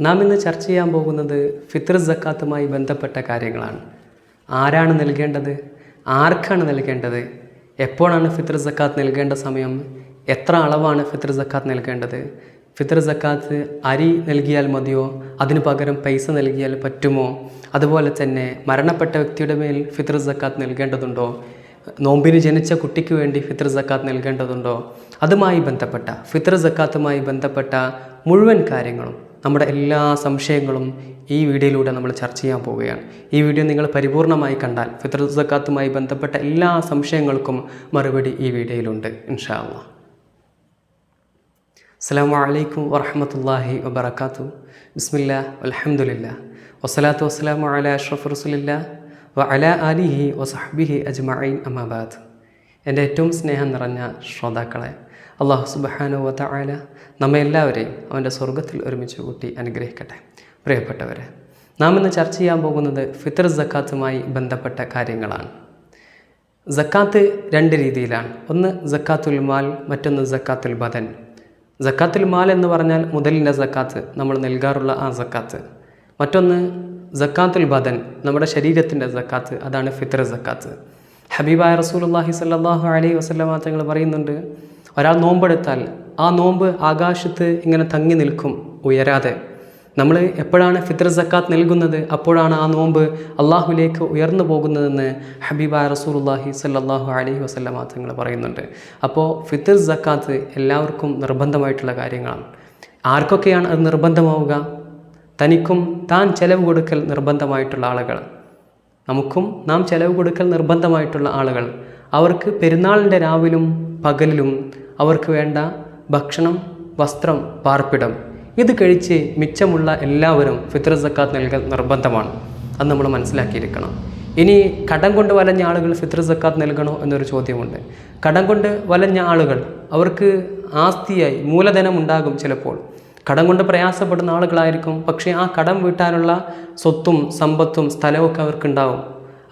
നാം ഇന്ന് ചർച്ച ചെയ്യാൻ പോകുന്നത് ഫിത്ർ സക്കാത്തുമായി ബന്ധപ്പെട്ട കാര്യങ്ങളാണ്. ആരാണ് നൽകേണ്ടത്? ആർക്കാണ് നൽകേണ്ടത്? എപ്പോഴാണ് ഫിത്ർ സക്കാത്ത് നൽകേണ്ട സമയം? എത്ര അളവാണ് ഫിത്ർ സക്കാത്ത് നൽകേണ്ടത്? ഫിത്ർ സക്കാത്ത് അരി നൽകിയാൽ മതിയോ? അതിനു പകരം പൈസ നൽകിയാൽ പറ്റുമോ? അതുപോലെ തന്നെ മരണപ്പെട്ട വ്യക്തിയുടെ മേൽ ഫിത്ർ സക്കാത്ത് നൽകേണ്ടതുണ്ടോ? നോമ്പിന് ജനിച്ച കുട്ടിക്ക് വേണ്ടി ഫിത്ർ സക്കാത്ത് നൽകേണ്ടതുണ്ടോ? അതുമായി ബന്ധപ്പെട്ട ഫിത്ർ സക്കാത്തുമായി ബന്ധപ്പെട്ട മുഴുവൻ കാര്യങ്ങളും നമ്മുടെ എല്ലാ സംശയങ്ങളും ഈ വീഡിയോയിലൂടെ നമ്മൾ ചർച്ച ചെയ്യാൻ പോവുകയാണ്. ഈ വീഡിയോ നിങ്ങൾ പരിപൂർണമായി കണ്ടാൽ ഫിത്ർ സക്കാത്തുമായി ബന്ധപ്പെട്ട എല്ലാ സംശയങ്ങൾക്കും മറുപടി ഈ വീഡിയോയിലുണ്ട്. ഇൻഷാ അള്ളാ അസ്സാം വലൈക്കും വറഹമത്തല്ലാഹി വബർക്കാത്തു ബിസ്മില്ല അലഹമുല്ല വസ്സലാത്തു വസ്സലാമു അല അഷ്റഫ് റസുലില്ല വ അല അലിഹി വസഹബിഹി അജ്മഈൻ അമാബാദ് എന്റെ ഏറ്റവും സ്നേഹം നിറഞ്ഞ ശ്രോതാക്കളെ അള്ളാഹു സുബഹാനു വത്ത തആല നമ്മെ എല്ലാവരെയും അവന്റെ സ്വർഗത്തിൽ ഒരുമിച്ച് കൂട്ടി അനുഗ്രഹിക്കട്ടെ. പ്രിയപ്പെട്ടവരെ നാം ഇന്ന് ചർച്ച ചെയ്യാൻ പോകുന്നത് ഫിത്തർ ജക്കാത്തുമായി ബന്ധപ്പെട്ട കാര്യങ്ങളാണ്. ജക്കാത്ത് രണ്ട് രീതിയിലാണ്. ഒന്ന് ജക്കാത്തുൽ മാൽ മറ്റൊന്ന് ജക്കാത്തുൽ ബദൻ. ജക്കാത്തുൽ മാൽ എന്ന് പറഞ്ഞാൽ മുതലിന്റെ ജക്കാത്ത് നമ്മൾ നൽകാറുള്ള ആ ജക്കാത്ത് മറ്റൊന്ന് ജക്കാത്തുൽ ബദൻ നമ്മുടെ ശരീരത്തിന്റെ ജക്കാത്ത് അതാണ് ഫിത്തർ ജക്കാത്ത് ഹബീബായ റസൂലുള്ളാഹി സ്വല്ലല്ലാഹു അലൈഹി വസ്ലമാ തങ്ങൾ പറയുന്നുണ്ട് ഒരാൾ നോമ്പെടുത്താൽ ആ നോമ്പ് ആകാശത്ത് ഇങ്ങനെ തങ്ങി നിൽക്കും ഉയരാതെ. നമ്മൾ എപ്പോഴാണ് ഫിത്ർ സക്കാത്ത് നൽകുന്നത് അപ്പോഴാണ് ആ നോമ്പ് അള്ളാഹുലേക്ക് ഉയർന്നു പോകുന്നതെന്ന് ഹബീബ റസൂലുള്ളാഹി സല്ലാഹു അലൈഹി വസല്ലമ തങ്ങൾ പറയുന്നുണ്ട്. അപ്പോൾ ഫിത്ർ സക്കാത്ത് എല്ലാവർക്കും നിർബന്ധമായിട്ടുള്ള കാര്യങ്ങളാണ്. ആർക്കൊക്കെയാണ് അത് നിർബന്ധമാവുക? തനിക്കും താൻ ചെലവ് കൊടുക്കൽ നിർബന്ധമായിട്ടുള്ള ആളുകൾ. നമുക്കും നാം ചെലവ് കൊടുക്കൽ നിർബന്ധമായിട്ടുള്ള ആളുകൾ. അവർക്ക് പെരുന്നാളിന്റെ രാവിലും പകലിലും അവർക്ക് വേണ്ട ഭക്ഷണം വസ്ത്രം പാർപ്പിടം. ഇത് കഴിച്ച് മിച്ചമുള്ള എല്ലാവരും ഫിത്ര സക്കാത്ത് നൽകൽ നിർബന്ധമാണ്. അത് നമ്മൾ മനസ്സിലാക്കിയിരിക്കണം. ഇനി കടം കൊണ്ട് വലഞ്ഞ ആളുകൾ ഫിത്ര സക്കാത്ത് നൽകണോ എന്നൊരു ചോദ്യമുണ്ട്. കടം കൊണ്ട് വലഞ്ഞ ആളുകൾ അവർക്ക് ആസ്തിയായി മൂലധനം ഉണ്ടാകും ചിലപ്പോൾ. കടം കൊണ്ട് പ്രയാസപ്പെടുന്ന ആളുകളായിരിക്കും. പക്ഷേ ആ കടം വീട്ടാനുള്ള സ്വത്തും സമ്പത്തും സ്ഥലമൊക്കെ അവർക്കുണ്ടാവും.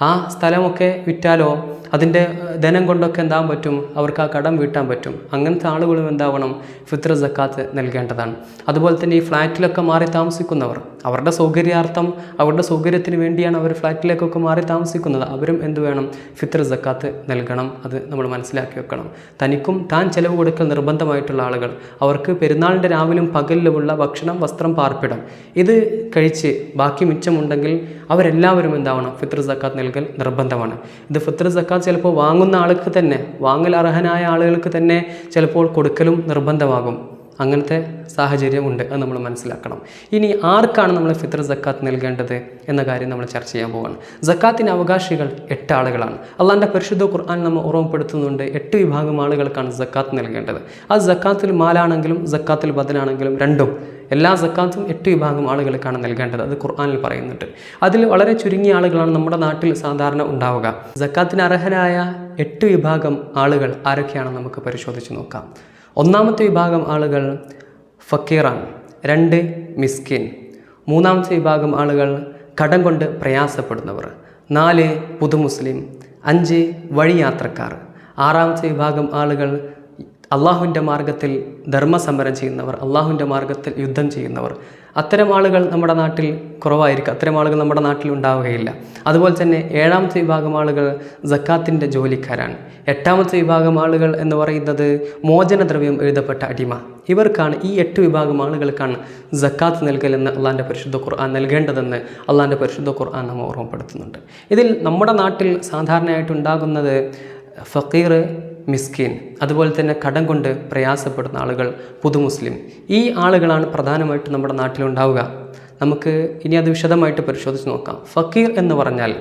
ആ സ്ഥലമൊക്കെ വിറ്റാലോ? അതിന്റെ ധനം കൊണ്ടൊക്കെ എന്താകാൻ പറ്റും? അവർക്ക് ആ കടം വീട്ടാൻ പറ്റും. അങ്ങനത്തെ ആളുകളും എന്താവണം? ഫിത്ര സക്കാത്ത് നൽകേണ്ടതാണ്. അതുപോലെ തന്നെ ഈ ഫ്ലാറ്റിലൊക്കെ മാറി താമസിക്കുന്നവർ അവരുടെ സൗകര്യാർത്ഥം അവരുടെ സൗകര്യത്തിന് വേണ്ടിയാണ് അവർ ഫ്ലാറ്റിലേക്കൊക്കെ മാറി താമസിക്കുന്നത്. അവരും എന്ത് വേണം? ഫിത്ര സക്കാത്ത് നൽകണം. അത് നമ്മൾ മനസ്സിലാക്കി വെക്കണം. തനിക്കും താൻ ചെലവ് കൊടുക്കൽ നിർബന്ധമായിട്ടുള്ള ആളുകൾ. അവർക്ക് പെരുന്നാളിന്റെ രാവിലും പകലിലുമുള്ള ഭക്ഷണം വസ്ത്രം പാർപ്പിടം. ഇത് കഴിച്ച് ബാക്കി മിച്ചമുണ്ടെങ്കിൽ അവരെല്ലാവരും എന്താവണം? ഫിത്ര സക്കാത്ത് നൽകൽ നിർബന്ധമാണ്. ഇത് ഫിത്ര സക്കാത്ത് ചിലപ്പോൾ വാങ്ങുന്ന ആൾക്ക് തന്നെ വാങ്ങൽ അർഹനായ ആളുകൾക്ക് തന്നെ ചിലപ്പോൾ കൊടുക്കലും നിർബന്ധമാകും. അങ്ങനത്തെ സാഹചര്യമുണ്ട് അത് നമ്മൾ മനസ്സിലാക്കണം. ഇനി ആർക്കാണ് നമ്മൾ ഫിത്ർ സക്കാത്ത് നൽകേണ്ടത് എന്ന കാര്യം നമ്മൾ ചർച്ച ചെയ്യാൻ പോവുകയാണ് സക്കാത്തിന് അവകാശികൾ എട്ട് ആളുകളാണ്. അള്ളാന്റെ പരിശുദ്ധ ഖുർആൻ നമ്മൾ ഓർമ്മപ്പെടുത്തുന്നുണ്ട് എട്ട് വിഭാഗം ആളുകൾക്കാണ് സക്കാത്ത് നൽകേണ്ടത്. ആ സക്കാത്തിൽ മാലാണെങ്കിലും സക്കാത്തിൽ ബദലാണെങ്കിലും രണ്ടും എല്ലാ സക്കാത്തും എട്ട് വിഭാഗം ആളുകൾക്കാണ് നൽകേണ്ടത് അത് ഖുർആാനിൽ പറയുന്നുണ്ട്. അതിൽ വളരെ ചുരുങ്ങിയ ആളുകളാണ് നമ്മുടെ നാട്ടിൽ സാധാരണ ഉണ്ടാവുക. സക്കാത്തിന് അർഹരായ എട്ട് വിഭാഗം ആളുകൾ ആരൊക്കെയാണെന്ന് നമുക്ക് പരിശോധിച്ച് നോക്കാം. ഒന്നാമത്തെ വിഭാഗം ആളുകൾ ഫക്കീറാണ്. രണ്ട് മിസ്കിൻ. മൂന്നാമത്തെ വിഭാഗം ആളുകൾ കടം കൊണ്ട് പ്രയാസപ്പെടുന്നവർ. നാല് പുതുമുസ്ലിം. അഞ്ച് വഴിയാത്രക്കാർ. ആറാമത്തെ വിഭാഗം ആളുകൾ അള്ളാഹുവിന്റെ മാർഗത്തിൽ ധർമ്മസമരം ചെയ്യുന്നവർ അള്ളാഹുവിന്റെ മാർഗത്തിൽ യുദ്ധം ചെയ്യുന്നവർ. അത്തരം ആളുകൾ നമ്മുടെ നാട്ടിൽ കുറവായിരിക്കും. അത്തരം ആളുകൾ നമ്മുടെ നാട്ടിൽ ഉണ്ടാവുകയില്ല. അതുപോലെ തന്നെ ഏഴാമത്തെ വിഭാഗം ആളുകൾ ജക്കാത്തിന്റെ ജോലിക്കാരാണ്. എട്ടാമത്തെ വിഭാഗം ആളുകൾ എന്ന് പറയുന്നത് മോചനദ്രവ്യം എഴുതപ്പെട്ട അടിമ. ഇവർക്കാണ് ഈ എട്ട് വിഭാഗം ആളുകൾക്കാണ് ജക്കാത്ത് നൽകലെന്ന് അള്ളാന്റെ പരിശുദ്ധ ഖുർആൻ നൽകേണ്ടതെന്ന് അള്ളാന്റെ പരിശുദ്ധ ഖുർആൻ നമ്മൾ ഓർമ്മപ്പെടുത്തുന്നുണ്ട്. ഇതിൽ നമ്മുടെ നാട്ടിൽ സാധാരണയായിട്ട് ഉണ്ടാകുന്നത് ഫക്കീർ മിസ്കീൻ. അതുപോലെ തന്നെ കടം കൊണ്ട് പ്രയാസപ്പെടുന്ന ആളുകൾ പുതുമുസ്ലിം. ഈ ആളുകളാണ് പ്രധാനമായിട്ട് നമ്മുടെ നാട്ടിലുണ്ടാവുക നമുക്ക് ഇനി അത് വിശദമായിട്ട് പരിശോധിച്ച് നോക്കാം. ഫക്കീർ എന്ന് പറഞ്ഞാൽ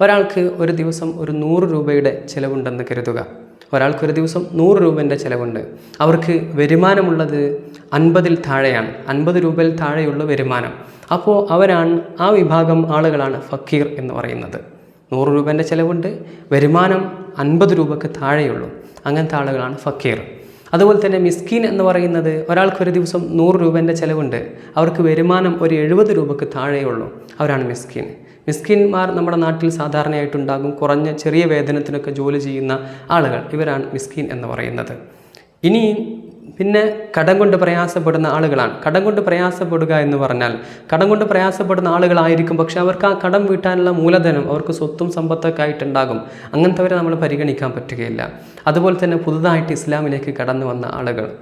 ഒരാൾക്ക് ഒരു ദിവസം ഒരു നൂറ് രൂപയുടെ ചിലവുണ്ടെന്ന് കരുതുക. ഒരാൾക്ക് ഒരു ദിവസം നൂറ് രൂപേന്റെ ചിലവുണ്ട്. അവർക്ക് വരുമാനമുള്ളത് അൻപതിൽ താഴെയാണ്. അൻപത് രൂപയിൽ താഴെയുള്ള വരുമാനം. അപ്പോൾ അവരാണ് ആ വിഭാഗം ആളുകളാണ് ഫക്കീർ എന്ന് പറയുന്നത്. നൂറ് രൂപേന്റെ ചിലവുണ്ട്. വരുമാനം അൻപത് രൂപയ്ക്ക് താഴെയുള്ളൂ. അങ്ങനത്തെ ആളുകളാണ് ഫക്കീർ. അതുപോലെ തന്നെ മിസ്കീൻ എന്ന് പറയുന്നത് ഒരാൾക്ക് ഒരു ദിവസം നൂറ് രൂപേന്റെ ചിലവുണ്ട്. അവർക്ക് വരുമാനം ഒരു എഴുപത് രൂപക്ക് താഴെയുള്ളൂ. അവരാണ് മിസ്കീൻ. മിസ്കിന്മാർ നമ്മുടെ നാട്ടിൽ സാധാരണയായിട്ടുണ്ടാകും കുറഞ്ഞ ചെറിയ വേതനത്തിനൊക്കെ ജോലി ചെയ്യുന്ന ആളുകൾ. ഇവരാണ് മിസ്കീൻ എന്ന് പറയുന്നത്. ഇനി പിന്നെ കടം കൊണ്ട് പ്രയാസപ്പെടുന്ന ആളുകളാണ്. കടം കൊണ്ട് പ്രയാസപ്പെടുക എന്ന് പറഞ്ഞാൽ കടം കൊണ്ട് പ്രയാസപ്പെടുന്ന ആളുകളായിരിക്കും പക്ഷെ അവർക്ക് ആ കടം വീട്ടാനുള്ള മൂലധനം അവർക്ക് സ്വത്തും സമ്പത്തൊക്കെ ആയിട്ടുണ്ടാകും. അങ്ങനത്തെവരെ നമ്മൾ പരിഗണിക്കാൻ പറ്റുകയില്ല. അതുപോലെ തന്നെ പുതുതായിട്ട് ഇസ്ലാമിലേക്ക് കടന്നു വന്ന ആളുകൾ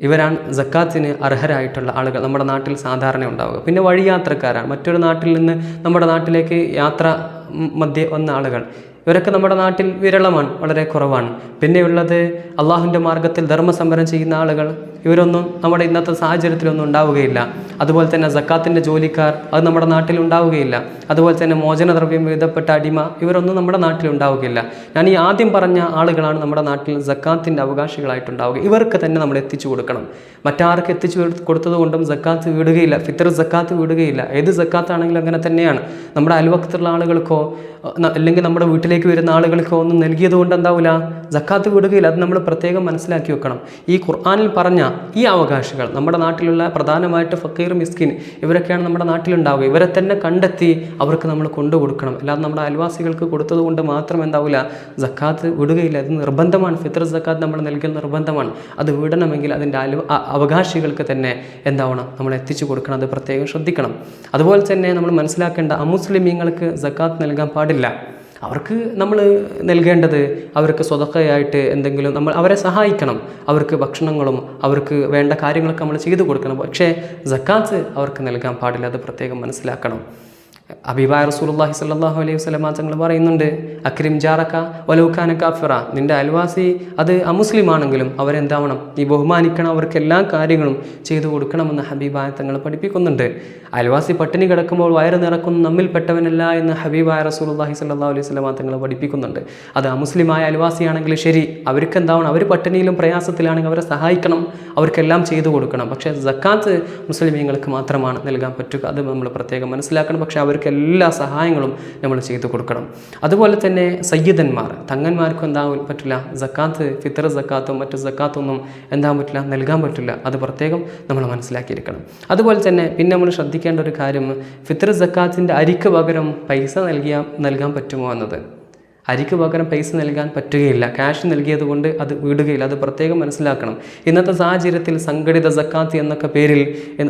ഇവരാണ് ജക്കാത്തിന് അർഹരായിട്ടുള്ള ആളുകൾ. നമ്മുടെ നാട്ടിൽ സാധാരണ ഉണ്ടാവുക. പിന്നെ വഴിയാത്രക്കാരാണ്. മറ്റൊരു നാട്ടിൽ നിന്ന് നമ്മുടെ നാട്ടിലേക്ക് യാത്ര മധ്യേ വന്ന ആളുകൾ ഇവരൊക്കെ നമ്മുടെ നാട്ടിൽ വിരളമാണ് വളരെ കുറവാണ്. പിന്നെയുള്ളത് അള്ളാഹുവിന്റെ മാർഗത്തിൽ ധർമ്മസമരം ചെയ്യുന്ന ആളുകൾ ഇവരൊന്നും നമ്മുടെ ഇന്നത്തെ സാഹചര്യത്തിലൊന്നും ഉണ്ടാവുകയില്ല. അതുപോലെ തന്നെ സക്കാത്തിന്റെ ജോലിക്കാർ അത് നമ്മുടെ നാട്ടിൽ ഉണ്ടാവുകയില്ല. അതുപോലെ തന്നെ മോചനദ്രവ്യം എഴുതപ്പെട്ട അടിമ ഇവരൊന്നും നമ്മുടെ നാട്ടിൽ ഉണ്ടാവുകയില്ല. ഞാൻ ഈ ആദ്യം പറഞ്ഞ ആളുകളാണ് നമ്മുടെ നാട്ടിൽ സക്കാത്തിന്റെ അവകാശികളായിട്ടുണ്ടാവുക. ഇവർക്ക് തന്നെ നമ്മൾ എത്തിച്ചു കൊടുക്കണം. മറ്റാർക്ക് എത്തിച്ചു കൊടുത്തതുകൊണ്ടും കൊടുത്തത് കൊണ്ടും സക്കാത്ത് വിടുകയില്ല ഫിത്തർ സക്കാത്ത് വിടുകയില്ല. ഏത് സക്കാത്താണെങ്കിലും അങ്ങനെ തന്നെയാണ്. നമ്മുടെ അയൽവക്കത്തുള്ള ആളുകൾക്കോ അല്ലെങ്കിൽ നമ്മുടെ വീട്ടിലേക്ക് വരുന്ന ആളുകൾക്ക് ഒന്നും നൽകിയത് കൊണ്ട് എന്താവില്ല ജക്കാത്ത് വിടുകയില്ല. അത് നമ്മൾ പ്രത്യേകം മനസ്സിലാക്കി വെക്കണം. ഈ ഖുർആാനിൽ പറഞ്ഞ ഈ അവകാശികൾ നമ്മുടെ നാട്ടിലുള്ള പ്രധാനമായിട്ട് ഫക്കീർ മിസ്കിൻ ഇവരൊക്കെയാണ് നമ്മുടെ നാട്ടിലുണ്ടാവുക. ഇവരെ തന്നെ കണ്ടെത്തി അവർക്ക് നമ്മൾ കൊണ്ടു കൊടുക്കണം അല്ലാതെ നമ്മുടെ അയൽവാസികൾക്ക് കൊടുത്തത് കൊണ്ട് മാത്രം എന്താവില്ല ജക്കാത്ത് വിടുകയില്ല. അത് നിർബന്ധമാണ്. ഫിത്ര ജക്കാത്ത് നമ്മൾ നൽകൽ നിർബന്ധമാണ്. അത് വിടണമെങ്കിൽ അതിന്റെ അലു അവകാശികൾക്ക് തന്നെ എന്താവണം? നമ്മൾ എത്തിച്ചു കൊടുക്കണം. അത് പ്രത്യേകം ശ്രദ്ധിക്കണം. അതുപോലെ തന്നെ നമ്മൾ മനസ്സിലാക്കേണ്ട അമുസ്ലിമീങ്ങൾക്ക് ജക്കാത്ത് നൽകാൻ പാടില്ല. അവർക്ക് നമ്മൾ നൽകേണ്ടത് അവർക്ക് സ്വതക്കയായിട്ട് എന്തെങ്കിലും നമ്മൾ അവരെ സഹായിക്കണം. അവർക്ക് ഭക്ഷണങ്ങളും അവർക്ക് വേണ്ട കാര്യങ്ങളൊക്കെ നമ്മൾ ചെയ്തു കൊടുക്കണം. പക്ഷേ ജക്കാത്ത് അവർക്ക് നൽകാൻ പാടില്ല. അത് പ്രത്യേകം മനസ്സിലാക്കണം. അബീബായ റസൂലുള്ളാഹി സ്വല്ലല്ലാഹു അലൈഹി വസ്ലമ തങ്ങൾ പറയുന്നുണ്ട് അക്രിം ജാറക്ക വലൗഖാന കാഫിറ. നിന്റെ അയൽവാസി അത് അമുസ്ലിം ആണെങ്കിലും അവരെന്താവണം നീ ബഹുമാനിക്കണം അവർക്ക് എല്ലാ കാര്യങ്ങളും ചെയ്തു കൊടുക്കണമെന്ന് ഹബീബായ തങ്ങൾ പഠിപ്പിക്കുന്നുണ്ട്. അയൽവാസി പട്ടിണി കിടക്കുമ്പോൾ വയറ് നിറക്കുന്ന നമ്മിൽപ്പെട്ടവനല്ല എന്ന് ഹബീബായ റസൂലുള്ളാഹി സ്വല്ലല്ലാഹു അലൈഹി വസല്ലം തങ്ങൾ പഠിപ്പിക്കുന്നുണ്ട്. അത് അമുസ്ലിമായ അയൽവാസിയാണെങ്കിൽ ശരി അവർക്ക് എന്താവണം? അവർ പട്ടിണിയിലും പ്രയാസത്തിലാണെങ്കിൽ അവരെ സഹായിക്കണം അവർക്കെല്ലാം ചെയ്തു കൊടുക്കണം. പക്ഷേ സക്കാത്ത് മുസ്ലിമീങ്ങൾക്ക് മാത്രമാണ് നൽകാൻ പറ്റുക. അത് നമ്മൾ പ്രത്യേകം മനസ്സിലാക്കണം. പക്ഷേ അവർക്ക് എല്ലാ സഹായങ്ങളും നമ്മൾ ചെയ്തു കൊടുക്കണം. അതുപോലെ തന്നെ സയ്യിദന്മാർ തങ്ങന്മാർക്കും എന്താ പറ്റില്ല സക്കാത്ത് ഫിത്തർ സക്കാത്തും മറ്റു സക്കാത്തൊന്നും എന്താ പറ്റില്ല നൽകാൻ പറ്റില്ല. അത് പ്രത്യേകം നമ്മൾ മനസ്സിലാക്കിയിരിക്കണം അതുപോലെ തന്നെ പിന്നെ നമ്മൾ ശ്രദ്ധിക്കേണ്ട ഒരു കാര്യം ഫിത്തർ സക്കാത്തിന്റെ അരിക്ക് പകരം പൈസ നൽകിയാൽ നൽകാൻ പറ്റുമോ എന്നത്. അരിക്ക് പകരം പൈസ നൽകാൻ പറ്റുകയില്ല. ക്യാഷ് നൽകിയതുകൊണ്ട് അത് വിടുകയില്ല. അത് പ്രത്യേകം മനസ്സിലാക്കണം. ഇന്നത്തെ സാഹചര്യത്തിൽ സംഘടിത സക്കാത്ത് എന്നൊക്കെ പേരിൽ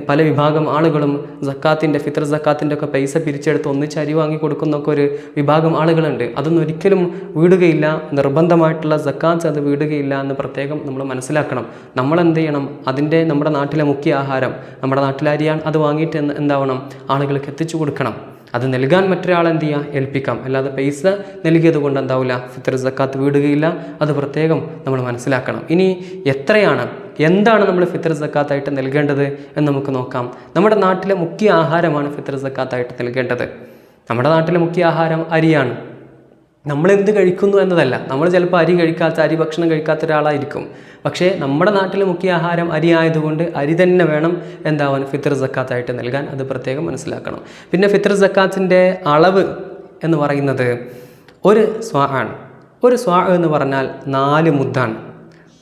പല വിഭാഗം ആളുകളും സക്കാത്തിന്റെ ഫിത്ര സക്കാത്തിന്റെ ഒക്കെ പൈസ പിരിച്ചെടുത്ത് ഒന്നിച്ച് അരി വാങ്ങി കൊടുക്കുന്നൊക്കെ ഒരു വിഭാഗം ആളുകളുണ്ട്. അതൊന്നും ഒരിക്കലും വീടുകയില്ല. നിർബന്ധമായിട്ടുള്ള സക്കാത്ത് അത് വീടുകയില്ല എന്ന് പ്രത്യേകം നമ്മൾ മനസ്സിലാക്കണം. നമ്മൾ എന്ത് ചെയ്യണം? അതിന്റെ നമ്മുടെ നാട്ടിലെ മുഖ്യ ആഹാരം നമ്മുടെ നാട്ടിലെ അരിയാണ് അത് വാങ്ങിയിട്ട് എന്ത് എന്താവണം? ആളുകൾക്ക് എത്തിച്ചു കൊടുക്കണം. അത് നൽകാൻ മറ്റൊരാൾ എന്ത് ചെയ്യുക ഏൽപ്പിക്കാം. അല്ലാതെ പൈസ നൽകിയത് കൊണ്ട് എന്താവില്ല ഫിത്തർ സക്കാത്ത് വീടുകയില്ല. അത് പ്രത്യേകം നമ്മൾ മനസ്സിലാക്കണം. ഇനി എത്രയാണ്? എന്താണ് നമ്മൾ ഫിത്തർ സക്കാത്തായിട്ട് നൽകേണ്ടത് എന്ന് നമുക്ക് നോക്കാം. നമ്മുടെ നാട്ടിലെ മുഖ്യ ആഹാരമാണ് ഫിത്തർ സക്കാത്തായിട്ട് നൽകേണ്ടത്. നമ്മുടെ നാട്ടിലെ മുഖ്യ ആഹാരം അരിയാണ്. നമ്മൾ എന്ത് കഴിക്കുന്നു എന്നതല്ല. നമ്മൾ ചിലപ്പോൾ അരി കഴിക്കാത്ത അരി ഭക്ഷണം കഴിക്കാത്ത ഒരാളായിരിക്കും. പക്ഷേ നമ്മുടെ നാട്ടിലെ മുഖ്യ ആഹാരം അരി ആയതുകൊണ്ട് അരി തന്നെ വേണം എന്താവാൻ ഫിത്തർ സക്കാത്തായിട്ട് നൽകാൻ. അത് പ്രത്യേകം മനസ്സിലാക്കണം. പിന്നെ ഫിത്തർ സക്കാത്തിന്റെ അളവ് എന്ന് പറയുന്നത് ഒരു സ്വാ ആണ്. ഒരു സ്വാ എന്ന് പറഞ്ഞാൽ നാല് മുദ്ദാണ്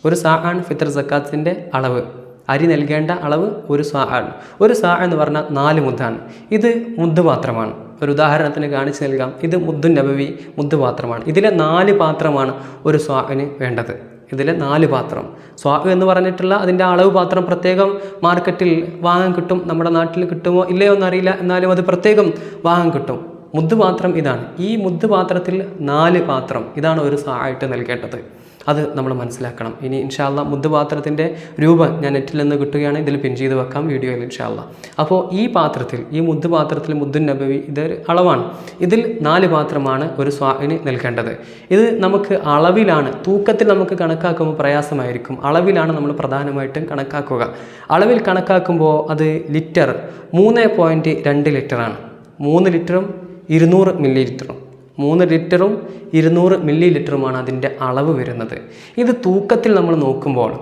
ഒരു സാ ആണ് ഫിത്തർ സക്കാത്തിന്റെ അളവ്. അരി നൽകേണ്ട അളവ് ഒരു സാ ആണ്. ഒരു സാ എന്ന് പറഞ്ഞാൽ നാല് മുദ്ദാണ് ഇത് മുദ്ദ് പാത്രമാണ് ഒരു ഉദാഹരണത്തിന് കാണിച്ചു നൽകാം. ഇത് മുദ്ദു നബവി മുദ്ദു പാത്രമാണ്. ഇതിലെ നാല് പാത്രമാണ് ഒരു സ്വാന് വേണ്ടത്. ഇതിലെ നാല് പാത്രം. സ്വാഗ് എന്ന് പറഞ്ഞിട്ടുള്ള അതിന്റെ അളവ് പാത്രം പ്രത്യേകം മാർക്കറ്റിൽ വാങ്ങാൻ കിട്ടും നമ്മുടെ നാട്ടിൽ കിട്ടുമോ ഇല്ലയോ എന്നറിയില്ല. എന്നാലും അത് പ്രത്യേകം വാങ്ങാൻ കിട്ടും. മുദ്ദു പാത്രം ഇതാണ്. ഈ മുദ്ദു പാത്രത്തിൽ നാല് പാത്രം ഇതാണ് ഒരു സായിട്ട് നൽകേണ്ടത്. അത് നമ്മൾ മനസ്സിലാക്കണം. ഇനി ഇൻഷാല്ല മുദ്ദുപാത്രത്തിന്റെ രൂപം ഞാൻ നെറ്റിൽ നിന്ന് കിട്ടുകയാണ്. ഇതിൽ പിൻ ചെയ്ത് വെക്കാം വീഡിയോയിൽ ഇൻഷാല്ല അപ്പോൾ ഈ പാത്രത്തിൽ ഈ മുദ്ദുപാത്രത്തിൽ മുദ്ദുൻ നബവി ഇതൊരു അളവാണ്. ഇതിൽ നാല് പാത്രമാണ് ഒരു സ്വാവിന് നൽകേണ്ടത്. ഇത് നമുക്ക് അളവിലാണ് തൂക്കത്തിൽ നമുക്ക് കണക്കാക്കുമ്പോൾ പ്രയാസമായിരിക്കും. അളവിലാണ് നമ്മൾ പ്രധാനമായിട്ടും കണക്കാക്കുക. അളവിൽ കണക്കാക്കുമ്പോൾ അത് ലിറ്റർ മൂന്ന് പോയിന്റ് രണ്ട് ലിറ്ററാണ്. മൂന്ന് ലിറ്ററും ഇരുന്നൂറ് മില്ലി ലിറ്ററും. മൂന്ന് ലിറ്ററും ഇരുന്നൂറ് മില്ലി ലിറ്ററുമാണ് അതിന്റെ അളവ് വരുന്നത്. ഇത് തൂക്കത്തിൽ നമ്മൾ നോക്കുമ്പോൾ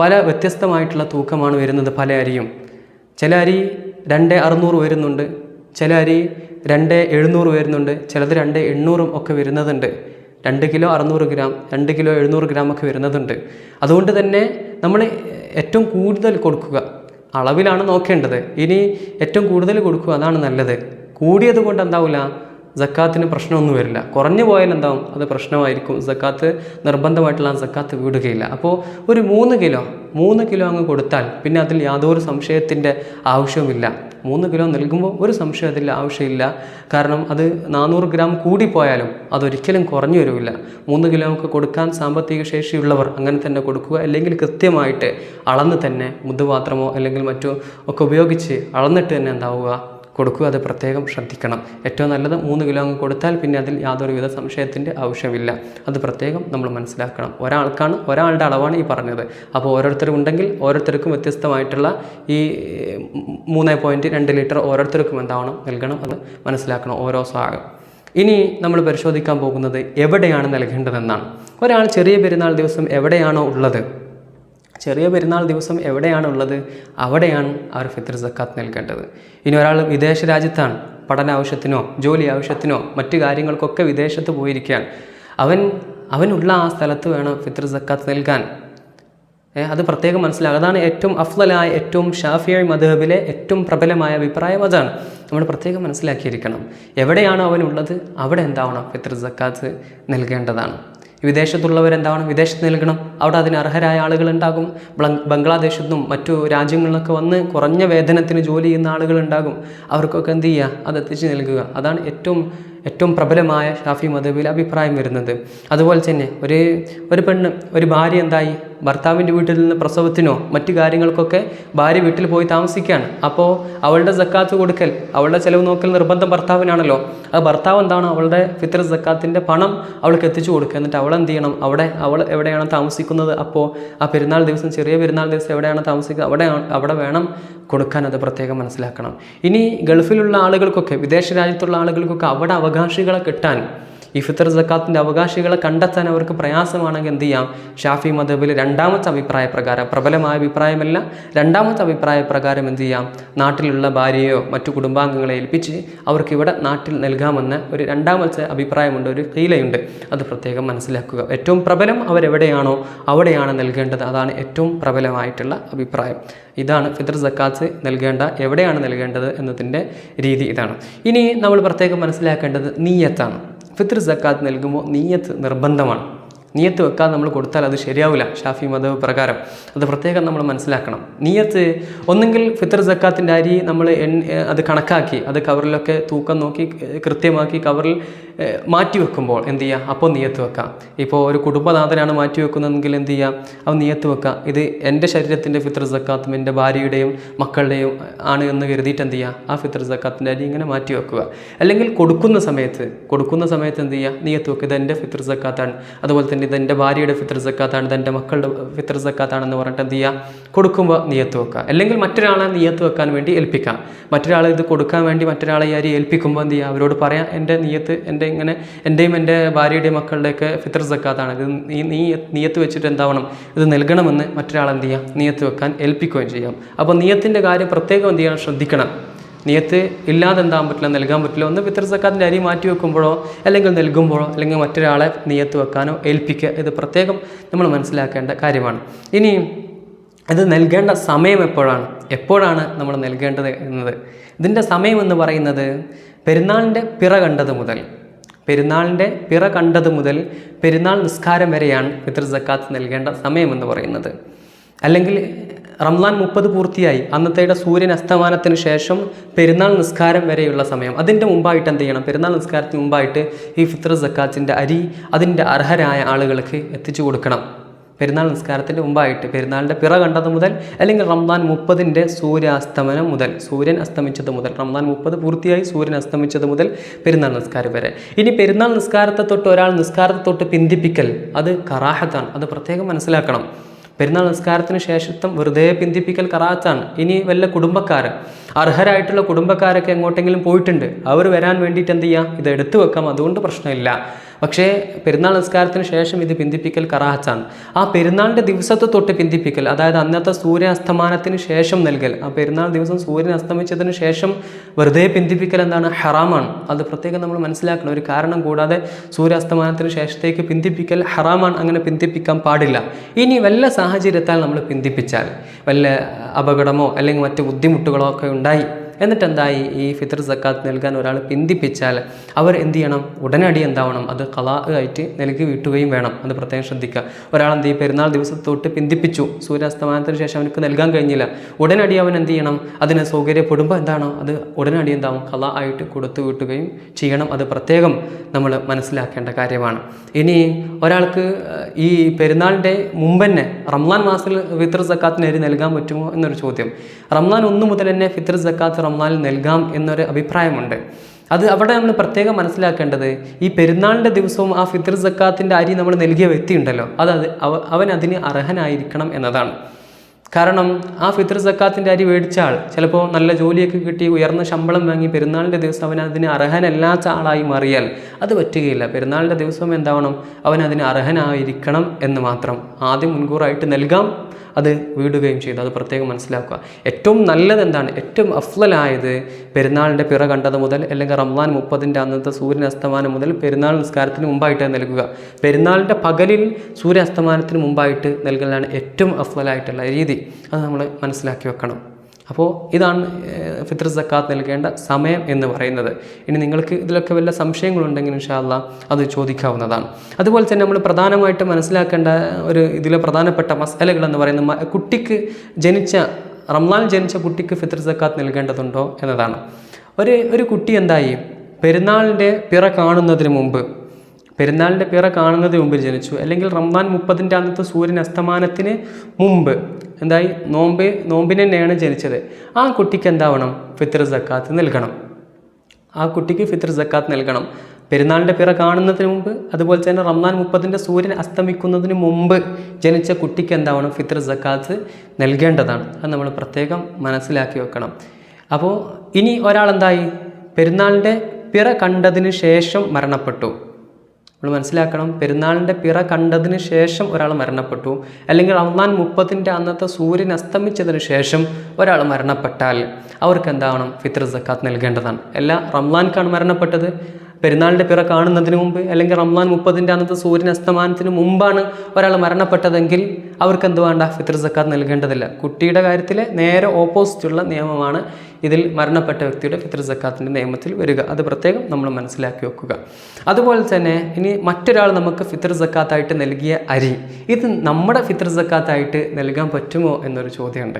പല വ്യത്യസ്തമായിട്ടുള്ള തൂക്കമാണ് വരുന്നത് പല അരിയും. ചില അരി രണ്ട് അറുന്നൂറ് വരുന്നുണ്ട് ചില അരി രണ്ട് എഴുന്നൂറ് വരുന്നുണ്ട് ചിലത് രണ്ട് എണ്ണൂറും ഒക്കെ വരുന്നതുണ്ട്. രണ്ട് കിലോ അറുന്നൂറ് ഗ്രാം രണ്ട് കിലോ എഴുന്നൂറ് ഗ്രാം ഒക്കെ വരുന്നതുണ്ട്. അതുകൊണ്ട് തന്നെ നമ്മൾ ഏറ്റവും കൂടുതൽ കൊടുക്കുക. അളവിലാണ് നോക്കേണ്ടത്. ഇനി ഏറ്റവും കൂടുതൽ കൊടുക്കുക അതാണ് നല്ലത്. കൂടിയത് കൊണ്ട് എന്താവില്ല സക്കാത്തിന് പ്രശ്നമൊന്നും വരില്ല. കുറഞ്ഞു പോയാൽ എന്താവും? അത് പ്രശ്നമായിരിക്കും. സക്കാത്ത് നിർബന്ധമായിട്ടുള്ള ജക്കാത്ത് വീടുകയില്ല. അപ്പോൾ ഒരു മൂന്ന് കിലോ മൂന്ന് കിലോ അങ്ങ് കൊടുത്താൽ പിന്നെ അതിൽ യാതൊരു സംശയത്തിന്റെ ആവശ്യവുമില്ല. മൂന്ന് കിലോ നൽകുമ്പോൾ ഒരു സംശയം അതിൽ ആവശ്യമില്ല. കാരണം അത് നാനൂറ് ഗ്രാം കൂടിപ്പോയാലും അതൊരിക്കലും കുറഞ്ഞു വരില്ല. മൂന്ന് കിലോ നമുക്ക് കൊടുക്കാൻ സാമ്പത്തിക ശേഷിയുള്ളവർ അങ്ങനെ തന്നെ കൊടുക്കുക. അല്ലെങ്കിൽ കൃത്യമായിട്ട് അളന്ന് തന്നെ മുതുപാത്രമോ അല്ലെങ്കിൽ മറ്റോ ഒക്കെ ഉപയോഗിച്ച് അളന്നിട്ട് തന്നെ എന്താവുക? കൊടുക്കുക അത് പ്രത്യേകം ശ്രദ്ധിക്കണം. ഏറ്റവും നല്ലത് മൂന്ന് കിലോ അങ്ങ് കൊടുത്താൽ പിന്നെ അതിൽ യാതൊരുവിധ സംശയത്തിന്റെ ആവശ്യമില്ല. അത് പ്രത്യേകം നമ്മൾ മനസ്സിലാക്കണം. ഒരാൾക്കാണ് ഒരാളുടെ അളവാണ് ഈ പറഞ്ഞത്. അപ്പോൾ ഓരോരുത്തരും ഉണ്ടെങ്കിൽ ഓരോരുത്തർക്കും വ്യത്യസ്തമായിട്ടുള്ള ഈ മൂന്ന് പോയിന്റ് രണ്ട് ലിറ്റർ ഓരോരുത്തർക്കും എന്താവണം നൽകണം അത് മനസ്സിലാക്കണം ഓരോ സാഹം ഇനി നമ്മൾ പരിശോധിക്കാൻ പോകുന്നത് എവിടെയാണ് നൽകേണ്ടതെന്നാണ്. ഒരാൾ ചെറിയ പെരുന്നാൾ ദിവസം എവിടെയാണോ ഉള്ളത്? ചെറിയ പെരുന്നാൾ ദിവസം എവിടെയാണുള്ളത് അവിടെയാണ് അവർ ഫിത്തർ സക്കാത്ത് നൽകേണ്ടത്. ഇനി ഒരാൾ വിദേശ രാജ്യത്താണ് പഠന ആവശ്യത്തിനോ ജോലി ആവശ്യത്തിനോ മറ്റു കാര്യങ്ങൾക്കൊക്കെ വിദേശത്ത് പോയിരിക്കുകയാണ്. അവൻ അവനുള്ള ആ സ്ഥലത്ത് വേണം ഫിത്തർ സക്കാത്ത് നൽകാൻ. അത് പ്രത്യേകം മനസ്സിലാക്കുക അതാണ് ഏറ്റവും അഫ്ലലായ ഏറ്റവും ഷാഫിയ മധബിലെ ഏറ്റവും പ്രബലമായ അഭിപ്രായം. അതാണ് നമ്മൾ പ്രത്യേകം മനസ്സിലാക്കിയിരിക്കണം. എവിടെയാണോ അവനുള്ളത് അവിടെ എന്താവണം ഫിത്തർ സക്കാത്ത് നൽകേണ്ടതാണ്. വിദേശത്തുള്ളവരെന്താവണം വിദേശത്ത് നൽകണം? അവിടെ അതിന് അർഹരായ ആളുകൾ ഉണ്ടാകും. ബംഗ്ലാദേശിൽ നിന്നും മറ്റു രാജ്യങ്ങളിലൊക്കെ വന്ന് കുറഞ്ഞ വേതനത്തിന് ജോലി ചെയ്യുന്ന ആളുകൾ ഉണ്ടാകും. അവർക്കൊക്കെ എന്ത് ചെയ്യുക? അത് എത്തിച്ച് നൽകുക. അതാണ് ഏറ്റവും ഏറ്റവും പ്രബലമായ ഷാഫി മതബിൽ അഭിപ്രായം വരുന്നത്. അതുപോലെ തന്നെ ഒരു ഒരു പെണ്ണ് ഒരു ഭാര്യ എന്തായി? ഭർത്താവിന്റെ വീട്ടിൽ നിന്ന് പ്രസവത്തിനോ മറ്റു കാര്യങ്ങൾക്കൊക്കെ ഭാര്യ വീട്ടിൽ പോയി താമസിക്കുകയാണ്. അപ്പോൾ അവളുടെ സക്കാത്ത് കൊടുക്കൽ അവളുടെ ചിലവ് നോക്കൽ നിർബന്ധം ഭർത്താവിനാണല്ലോ. ആ ഭർത്താവ് എന്താണ്? അവളുടെ ഫിത്ര സക്കാത്തിന്റെ പണം അവൾക്ക് എത്തിച്ചു കൊടുക്കുക. എന്നിട്ട് അവൾ എന്ത് ചെയ്യണം? അവിടെ അവൾ എവിടെയാണ് താമസിക്കുന്നത്? അപ്പോൾ ആ പെരുന്നാൾ ദിവസം ചെറിയ പെരുന്നാൾ ദിവസം എവിടെയാണ് താമസിക്കുക? അവിടെ അവിടെ വേണം കൊടുക്കാൻ. അത് പ്രത്യേകം മനസ്സിലാക്കണം. ഇനി ഗൾഫിലുള്ള ആളുകൾക്കൊക്കെ വിദേശ രാജ്യത്തുള്ള ആളുകൾക്കൊക്കെ അവിടെ അവകാശികളെ കിട്ടാൻ ഈ ഫിത്തർ ജക്കാത്തിന്റെ അവകാശികളെ കണ്ടെത്താൻ അവർക്ക് പ്രയാസമാണെങ്കിൽ എന്ത് ചെയ്യാം? ഷാഫി മദബിൽ രണ്ടാമത്തെ അഭിപ്രായ പ്രകാരം പ്രബലമായ അഭിപ്രായമല്ല രണ്ടാമത്തെ അഭിപ്രായ പ്രകാരം എന്ത് ചെയ്യാം? നാട്ടിലുള്ള ഭാര്യയോ മറ്റു കുടുംബാംഗങ്ങളെ ഏൽപ്പിച്ച് അവർക്ക് ഇവിടെ നാട്ടിൽ നൽകാമെന്ന ഒരു രണ്ടാമത്തെ അഭിപ്രായമുണ്ട് ഒരു കീലയുണ്ട് അത് പ്രത്യേകം മനസ്സിലാക്കുക. ഏറ്റവും പ്രബലം അവരെവിടെയാണോ അവിടെയാണ് നൽകേണ്ടത്. അതാണ് ഏറ്റവും പ്രബലമായിട്ടുള്ള അഭിപ്രായം. ഇതാണ് ഫിദർ സക്കാത്ത് നൽകേണ്ട എവിടെയാണ് നൽകേണ്ടത് എന്നതിന്റെ രീതി ഇതാണ്. ഇനി നമ്മൾ പ്രത്യേകം മനസ്സിലാക്കേണ്ടത് നീയത്താണ്. ഫിത്ർ സക്കാത്ത് നൽകുമ്പോൾ നീയത്ത് നിർബന്ധമാണ്. നീയത്ത് വെക്കാതെ നമ്മൾ കൊടുത്താൽ അത് ശരിയാവില്ല ഷാഫി മതവ് പ്രകാരം. അത് പ്രത്യേകം നമ്മൾ മനസ്സിലാക്കണം. നീയത്ത് ഒന്നെങ്കിൽ ഫിത്തർ സക്കാത്തിന്റെ അരി നമ്മൾ എൺ അത് കണക്കാക്കി അത് കവറിലൊക്കെ തൂക്കം നോക്കി കൃത്യമാക്കി കവറിൽ ഏഹ്, മാറ്റി വെക്കുമ്പോൾ എന്ത് ചെയ്യുക അപ്പോൾ നീയത്ത് വെക്കാം. ഇപ്പോൾ ഒരു കുടുംബനാഥനാണ് മാറ്റി വെക്കുന്നതെങ്കിൽ എന്ത് ചെയ്യാം? അവൻ നീയത്ത് വെക്കാം. ഇത് എന്റെ ശരീരത്തിന്റെ ഫിത്ര സക്കാത്തും എന്റെ ഭാര്യയുടെയും മക്കളുടെയും ആണ് എന്ന് കരുതിയിട്ട് എന്ത് ചെയ്യുക ആ ഫിത്ര സക്കാത്തിന്റെ അരി ഇങ്ങനെ മാറ്റി വെക്കുക അല്ലെങ്കിൽ കൊടുക്കുന്ന സമയത്ത് കൊടുക്കുന്ന സമയത്ത് എന്ത് ചെയ്യുക നീയത്ത് വെക്കുക. ഇത് എന്റെ ഫിത്ര സക്കാത്താണ്. അതുപോലെ തന്നെ ഇത് എന്റെ ഭാര്യയുടെ ഫിത്ര സക്കാത്താണ്. ഇത് എന്റെ മക്കളുടെ ഫിത്ര സക്കാത്താണെന്ന് പറഞ്ഞിട്ട് എന്ത് ചെയ്യുക കൊടുക്കുമ്പോൾ നീയത്ത് വെക്കുക. അല്ലെങ്കിൽ മറ്റൊരാളെ നീയത്ത് വെക്കാൻ വേണ്ടി ഏൽപ്പിക്കാം. മറ്റൊരാൾ ഇത് കൊടുക്കാൻ വേണ്ടി മറ്റൊരാളെ ഈ അരി ഏൽപ്പിക്കുമ്പോൾ എന്ത് ചെയ്യുക അവരോട് പറയാം എന്റെ നീയത്ത് എന്റെ ഇങ്ങനെ എന്റെയും എന്റെ ഭാര്യയുടെയും മക്കളുടെയൊക്കെ ഫിത്തർ സക്കാത്താണ്. ഇത് നീ നീ നീയത്ത് വെച്ചിട്ട് എന്താവണം? ഇത് നൽകണമെന്ന് മറ്റൊരാൾ എന്ത് ചെയ്യാം? നീയത്ത് വെക്കാൻ ഏൽപ്പിക്കുകയും ചെയ്യാം. അപ്പോൾ നീയത്തിന്റെ കാര്യം പ്രത്യേകം എന്ത് ചെയ്യണം ശ്രദ്ധിക്കണം? നിയത്ത് ഇല്ലാതെ എന്താകാൻ പറ്റില്ല നൽകാൻ പറ്റില്ല. ഒന്ന് ഫിത്തർ സക്കാത്തിന്റെ അരി മാറ്റി വെക്കുമ്പോഴോ അല്ലെങ്കിൽ നൽകുമ്പോഴോ അല്ലെങ്കിൽ മറ്റൊരാളെ നിയത്ത് വെക്കാനോ ഏൽപ്പിക്കുക ഇത് പ്രത്യേകം നമ്മൾ മനസ്സിലാക്കേണ്ട കാര്യമാണ്. ഇനി ഇത് നൽകേണ്ട സമയം എപ്പോഴാണ്? എപ്പോഴാണ് നമ്മൾ നൽകേണ്ടത് എന്നത്? ഇതിന്റെ സമയം എന്ന് പറയുന്നത് പെരുന്നാളിന്റെ പിറ കണ്ടത് മുതൽ. പെരുന്നാളിന്റെ പിറ കണ്ടത് മുതൽ പെരുന്നാൾ നിസ്കാരം വരെയാണ് ഫിത്തർ സക്കാത്ത് നൽകേണ്ട സമയമെന്ന് പറയുന്നത്. അല്ലെങ്കിൽ റംലാൻ മുപ്പത് പൂർത്തിയായി. അന്നത്തേയുടെ സൂര്യൻ അസ്തമാനത്തിന് ശേഷം പെരുന്നാൾ നിസ്കാരം വരെയുള്ള സമയം. അതിന്റെ മുമ്പായിട്ട് എന്ത് ചെയ്യണം? പെരുന്നാൾ നിസ്കാരത്തിന് മുമ്പായിട്ട് ഈ ഫിത്ര സക്കാത്തിന്റെ അരി അതിന്റെ അർഹരായ ആളുകൾക്ക് എത്തിച്ചു കൊടുക്കണം. പെരുന്നാൾ നിസ്കാരത്തിന്റെ മുമ്പായിട്ട് പെരുന്നാളിന്റെ പിറ കണ്ടത് മുതൽ അല്ലെങ്കിൽ റംദാൻ മുപ്പതിന്റെ സൂര്യാസ്തമനം മുതൽ സൂര്യൻ അസ്തമിച്ചത് മുതൽ റംദാൻ മുപ്പത് പൂർത്തിയായി സൂര്യൻ അസ്തമിച്ചത് മുതൽ പെരുന്നാൾ നിസ്കാരം വരെ. ഇനി പെരുന്നാൾ നിസ്കാരത്തെ തൊട്ട് ഒരാൾ നിസ്കാരത്തെ തൊട്ട് പിന്തിപ്പിക്കൽ അത് കറാഹത്താണ്. അത് പ്രത്യേകം മനസ്സിലാക്കണം. പെരുന്നാൾ നിസ്കാരത്തിന് ശേഷത്വം വെറുതെ പിന്തിപ്പിക്കൽ കറാത്താണ് ഇനി വല്ല കുടുംബക്കാർ അർഹരായിട്ടുള്ള കുടുംബക്കാരൊക്കെ എങ്ങോട്ടെങ്കിലും പോയിട്ടുണ്ട്. അവർ വരാൻ വേണ്ടിയിട്ട് എന്ത് ചെയ്യാം? ഇത് എടുത്തു വെക്കാം. അതുകൊണ്ട് പ്രശ്നമില്ല. പക്ഷേ പെരുന്നാൾ നിസ്കാരത്തിന് ശേഷം ഇത് പിന്തിപ്പിക്കൽ കറാഹത്താണ്. ആ പെരുന്നാളിന്റെ ദിവസത്തെ തൊട്ട് പിന്തിപ്പിക്കൽ അതായത് അന്നത്തെ സൂര്യാസ്തമാനത്തിന് ശേഷം നൽകൽ. ആ പെരുന്നാൾ ദിവസം സൂര്യൻ അസ്തമിച്ചതിന് ശേഷം വെറുതെ പിന്തിപ്പിക്കൽ എന്താണ്? ഹറാമാണ്. അത് പ്രത്യേകം നമ്മൾ മനസ്സിലാക്കണം. ഒരു കാരണം കൂടാതെ സൂര്യാസ്തമാനത്തിന് ശേഷത്തേക്ക് പിന്തിപ്പിക്കൽ ഹറാമാണ്. അങ്ങനെ പിന്തിപ്പിക്കാൻ പാടില്ല. ഇനി വല്ല സാഹചര്യത്താൽ നമ്മൾ പിന്തിപ്പിച്ചാൽ വല്ല അപകടമോ അല്ലെങ്കിൽ മറ്റ് ബുദ്ധിമുട്ടുകളോ ഒക്കെ ഉണ്ടായി എന്നിട്ട് എന്തായി ഈ ഫിത്ർ സക്കാത്ത് നൽകാൻ ഒരാൾ പിന്തിപ്പിച്ചാൽ അവർ എന്ത് ചെയ്യണം? ഉടനടി എന്താവണം? അത് കലാ ആയിട്ട് നൽകി വീട്ടുകയും വേണം. അത് പ്രത്യേകം ശ്രദ്ധിക്കുക. ഒരാൾ എന്ത് ചെയ്യും? പെരുന്നാൾ ദിവസത്തോട്ട് പിന്തിപ്പിച്ചു. സൂര്യാസ്തമാനത്തിന് ശേഷം അവനക്ക് നൽകാൻ കഴിഞ്ഞില്ല. ഉടനടി അവൻ എന്ത് ചെയ്യണം? അതിന് സൗകര്യപ്പെടുമ്പോൾ എന്താണ്? അത് ഉടനടി എന്താവും? കല ആയിട്ട് കൊടുത്തു വീട്ടുകയും ചെയ്യണം. അത് പ്രത്യേകം നമ്മൾ മനസ്സിലാക്കേണ്ട കാര്യമാണ്. ഇനി ഒരാൾക്ക് ഈ പെരുന്നാളിന്റെ മുമ്പ് തന്നെ റംലാൻ മാസത്തിൽ ഫിത്ർ സക്കാത്തിന് നൽകാൻ പറ്റുമോ എന്നൊരു ചോദ്യം. റംലാൻ ഒന്ന് മുതൽ തന്നെ ഫിത്ർ സക്കാത്ത് റംലാനിൽ നൽകാം എന്നൊരു അഭിപ്രായമുണ്ട്. അത് അവിടെ നമ്മൾ പ്രത്യേകം മനസ്സിലാക്കേണ്ടത് ഈ പെരുന്നാളിന്റെ ദിവസവും ആ ഫിത്ർ സക്കാത്തിന്റെ അരി നമ്മൾ നൽകിയ വ്യക്തി ഉണ്ടല്ലോ അത് അത് അവ- അവൻ അതിന് അർഹനായിരിക്കണം എന്നതാണ്. കാരണം ആ ഫിത്ർ സക്കാത്തിന്റെ അരി മേടിച്ചാൽ ചിലപ്പോൾ നല്ല ജോലിയൊക്കെ കിട്ടി ഉയർന്ന ശമ്പളം വാങ്ങി പെരുന്നാളിന്റെ ദിവസം അവൻ അതിന് അർഹനല്ലാത്ത ആളായി മാറിയാൽ അത് പറ്റുകയില്ല. പെരുന്നാളിന്റെ ദിവസം എന്താവണം? അവൻ അതിന് അർഹനായിരിക്കണം എന്ന് മാത്രം. ആദ്യം മുൻകൂറായിട്ട് നൽകാം അത് വീടുകയും ചെയ്തു. അത് പ്രത്യേകം മനസ്സിലാക്കുക. ഏറ്റവും നല്ലത് എന്താണ് ഏറ്റവും അഫ്ലലായത് പെരുന്നാളിന്റെ പിറ കണ്ടത് മുതൽ അല്ലെങ്കിൽ റംലാൻ മുപ്പതിന്റെ അന്നത്തെ സൂര്യൻ അസ്തമാനം മുതൽ പെരുന്നാൾ നിസ്കാരത്തിന് മുമ്പായിട്ട് നൽകുക. പെരുന്നാളിന്റെ പകലിൽ സൂര്യ അസ്തമാനത്തിന് മുമ്പായിട്ട് നൽകലാണ് ഏറ്റവും അഫ്ലലായിട്ടുള്ള രീതി. അത് നമ്മൾ മനസ്സിലാക്കി വെക്കണം. അപ്പോൾ ഇതാണ് ഫിത്ർ സക്കാത്ത് നൽകേണ്ട സമയം എന്ന് പറയുന്നത്. ഇനി നിങ്ങൾക്ക് ഇതിലൊക്കെ വല്ല സംശയങ്ങളുണ്ടെങ്കിൽ ഇൻഷാല്ല അത് ചോദിക്കാവുന്നതാണ്. അതുപോലെ തന്നെ നമ്മൾ പ്രധാനമായിട്ട് മനസ്സിലാക്കേണ്ട ഒരു ഇതിലെ പ്രധാനപ്പെട്ട മസാലകൾ എന്ന് പറയുന്നത് കുട്ടിക്ക് ജനിച്ച റംലാൻ ജനിച്ച കുട്ടിക്ക് ഫിത്ർ സക്കാത്ത് നൽകേണ്ടതുണ്ടോ എന്നതാണ്. ഒരു ഒരു കുട്ടി എന്തായി? പെരുന്നാളിന്റെ പിറ കാണുന്നതിന് മുമ്പ് പെരുന്നാളിന്റെ പിറ കാണുന്നതിന് മുമ്പ് ജനിച്ചു. അല്ലെങ്കിൽ റംദാൻ മുപ്പതിന്റെ അന്നത്തെ സൂര്യൻ അസ്തമാനത്തിന് മുമ്പ്. എന്തായി? നോമ്പ് നോമ്പിന് തന്നെയാണ് ജനിച്ചത്. ആ കുട്ടിക്ക് എന്താവണം? ഫിത്ർ സക്കാത്ത് നൽകണം. ആ കുട്ടിക്ക് ഫിത്ർ സക്കാത്ത് നൽകണം. പെരുന്നാളിന്റെ പിറ കാണുന്നതിന് മുമ്പ് അതുപോലെ തന്നെ റംദാൻ മുപ്പതിന്റെ സൂര്യൻ അസ്തമിക്കുന്നതിന് മുമ്പ് ജനിച്ച കുട്ടിക്ക് എന്താവണം? ഫിത്ർ സക്കാത്ത് നൽകേണ്ടതാണ്. അത് നമ്മൾ പ്രത്യേകം മനസ്സിലാക്കി വെക്കണം. അപ്പോൾ ഇനി ഒരാൾ എന്തായി? പെരുന്നാളിന്റെ പിറ കണ്ടതിന് ശേഷം മരണപ്പെട്ടു. നമ്മൾ മനസ്സിലാക്കണം പെരുന്നാളിന്റെ പിറ കണ്ടതിന് ശേഷം ഒരാൾ മരണപ്പെട്ടു. അല്ലെങ്കിൽ റംസാൻ മുപ്പതിന്റെ അന്നത്തെ സൂര്യൻ അസ്തമിച്ചതിന് ശേഷം ഒരാൾ മരണപ്പെട്ടാൽ അവർക്ക് എന്താവണം? ഫിത്ർ സക്കാത്ത് നൽകേണ്ടതാണ്. അല്ല റംലാൻക്കാണ് മരണപ്പെട്ടത്. പെരുന്നാളിന്റെ പിറ കാണുന്നതിന് മുമ്പ് അല്ലെങ്കിൽ റംലാൻ മുപ്പതിന്റെ അന്നത്തെ സൂര്യൻ അസ്തമാനത്തിന് മുമ്പാണ് ഒരാൾ മരണപ്പെട്ടതെങ്കിൽ അവർക്ക് എന്ത് വേണ്ട ഫിത്ർ സക്കാത്ത് നൽകേണ്ടതില്ല. കുട്ടിയുടെ കാര്യത്തിൽ നേരെ ഓപ്പോസിറ്റുള്ള നിയമമാണ് ഇതിൽ മരണപ്പെട്ട വ്യക്തിയുടെ ഫിത്ർ സക്കാത്തിന്റെ നിയമത്തിൽ വരിക. അത് പ്രത്യേകം നമ്മൾ മനസ്സിലാക്കി വെക്കുക. അതുപോലെ തന്നെ ഇനി മറ്റൊരാൾ നമുക്ക് ഫിത്ര സക്കാത്തായിട്ട് നൽകിയ അരി ഇത് നമ്മുടെ ഫിത്ര സക്കാത്തായിട്ട് നൽകാൻ പറ്റുമോ എന്നൊരു ചോദ്യമുണ്ട്.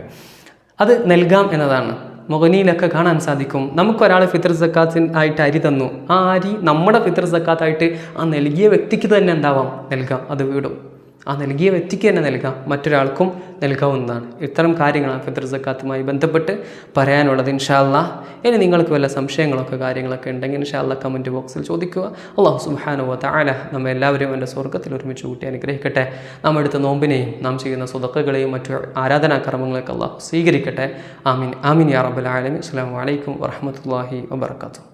അത് നൽകാം എന്നതാണ്. മൊഗനിയിലൊക്കെ കാണാൻ സാധിക്കും. നമുക്കൊരാൾ ഫിത്ർ സക്കാത്തിന് ആയിട്ട് അരി തന്നു. ആ അരി നമ്മുടെ ഫിത്ർ സക്കാത്തായിട്ട് ആ നൽകിയ വ്യക്തിക്ക് തന്നെ എന്താവാം? നൽകാം. അത് വീടും. ആ നൽകിയ വ്യക്തിക്ക് തന്നെ നൽകാം. മറ്റൊരാൾക്കും നൽകാവുന്നതാണ്. ഇത്തരം കാര്യങ്ങളാണ് ഫിത്ർ സക്കാത്തുമായി ബന്ധപ്പെട്ട് പറയാനുള്ളത് ഇൻഷാല്ല ഇനി നിങ്ങൾക്ക് വല്ല സംശയങ്ങളൊക്കെ കാര്യങ്ങളൊക്കെ ഉണ്ടെങ്കിൽ ഇൻഷാല്ല കമന്റ് ബോക്സിൽ ചോദിക്കുക. അള്ളാഹു സുബാനുവ താല നമ്മൾ എല്ലാവരും എന്റെ സ്വർഗത്തിൽ ഒരുമിച്ച് കൂട്ടി അനുഗ്രഹിക്കട്ടെ. നാം എടുത്ത നോമ്പിനെയും നാം ചെയ്യുന്ന സ്വതക്കുകളെയും മറ്റു ആരാധനാക്രമങ്ങളൊക്കെ അള്ളാഹു സ്വീകരിക്കട്ടെ. ആമീൻ. ആമീൻ യാ റബ്ബൽ ആലമീൻ. അസ്സലാമു അലൈക്കും വറഹ്മത്തുള്ളാഹി വബർക്കാത്തു